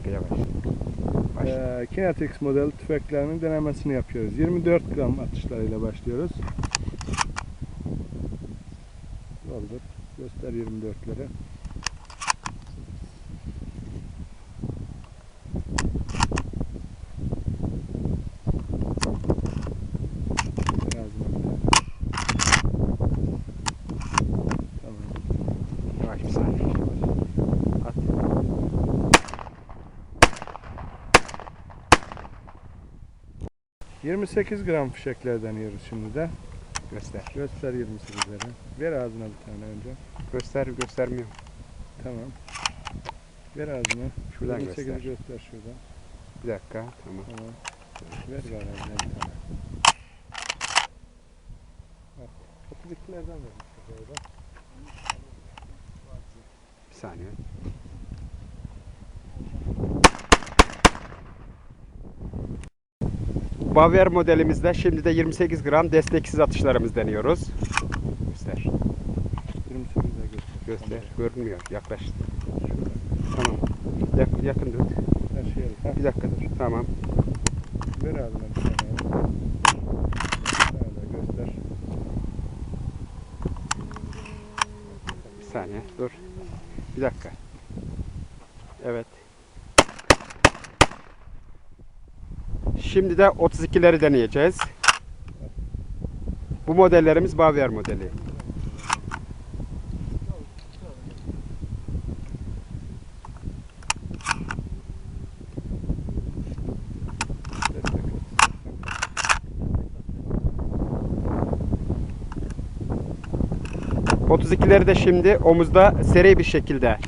bekle yavaş. Ee, Kinetix model tüfeklerinin denemesini yapıyoruz. 24 gram atışlarıyla başlıyoruz. Doldur. Göster 24'leri. Biraz daha. Tamam. Yavaş bir saniye. At. Ee, 28 gram fişekler deniyoruz şimdi de. Göster. Göster 28'leri. Ver ağzına bir tane önce. Göster göstermiyor. Tamam. Ver ağzına. Şuradan 28'i göster. göster şuradan. Bir dakika. Tamam. Tamam. Ver garajdan bir tane. Bak. 32'lerden vermiştik orada. Bir saniye. Baver modelimizde şimdi de 28 gram desteksiz atışlarımız deniyoruz. Göster. 28'e göster. Göster. Görünmüyor. Yaklaş. Tamam. Yak- yakın dur. Her şey Ha, Bir dakika dur. Tamam. Ver bir tane. Öyle göster. Bir saniye. Dur. Bir dakika. Evet. Şimdi de 32'leri deneyeceğiz. Bu modellerimiz Bavier modeli. At. 32'leri de şimdi omuzda seri bir şekilde